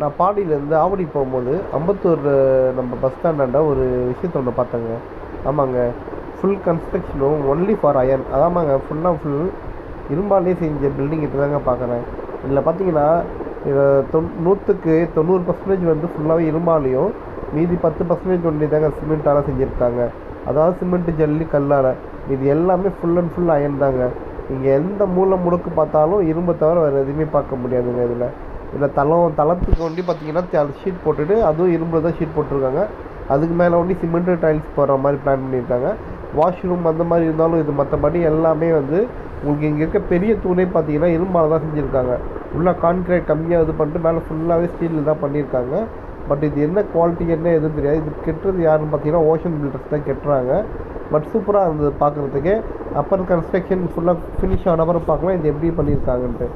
நான் பாடியிலேருந்து ஆவடி போகும்போது அம்பத்தூர் நம்ம பஸ் ஸ்டாண்டாண்ட ஒரு விஷயத்த ஒன்று பார்த்தேங்க. ஆமாங்க. ஃபுல் கன்ஸ்ட்ரக்ஷனும் ஒன்லி ஃபார் அயன் அதாமாங்க ஃபுல்லாக ஃபுல் இரும்பாலே செஞ்ச பில்டிங் இப்போ தாங்க பார்க்குறேன். இதில் பார்த்தீங்கன்னா தொண் நூற்றுக்கு தொண்ணூறு பர்சன்டேஜ் வந்து ஃபுல்லாகவே இரும்பாலையும் மீதி பத்து பர்சன்டேஜ் ஒன்லி தாங்க சிமெண்ட்டால் செஞ்சுருக்காங்க. அதாவது சிமெண்ட்டு ஜல்லி கல்லால். இது எல்லாமே ஃபுல் அண்ட் ஃபுல் அயன் தாங்க. இங்கே எந்த மூளை முடுக்கு பார்த்தாலும் இரும்பை தவிர வேறு எதுவுமே பார்க்க முடியாதுங்க இதில். இதில் தளம் தளத்துக்கு ஒண்டி பார்த்தீங்கன்னா ஷீட் போட்டுட்டு அதுவும் இரும்பில் தான் ஷீட் போட்டிருக்காங்க. அதுக்கு மேலே ஒண்டி சிமெண்ட் டைல்ஸ் போடுற மாதிரி பிளான் பண்ணியிருக்காங்க. வாஷ்ரூம் அந்த மாதிரி இருந்தாலும் இது மற்றபடி எல்லாமே வந்து உங்களுக்கு இங்கே இருக்க பெரிய தூணே பார்த்தீங்கன்னா இரும்பால் தான் செஞ்சுருக்காங்க. உள்ளே கான்கிரீட் கம்மியாக இது பண்ணிட்டு மேலே ஃபுல்லாகவே ஸ்டீலில் தான் பண்ணியிருக்காங்க. பட் இது என்ன குவாலிட்டி என்ன எதுவும் தெரியாது. இது கெட்டுறது யாருன்னு பார்த்தீங்கன்னா ஓஷன் பில்டர்ஸ் தான் கெட்டுறாங்க. பட் சூப்பராக இருந்தது பார்க்குறதுக்கே. அப்புறம் கன்ஸ்ட்ரக்ஷன் ஃபுல்லாக ஃபினிஷ் ஆன பார்க்கலாம். இது எப்படி பண்ணியிருக்காங்கன்ட்டு.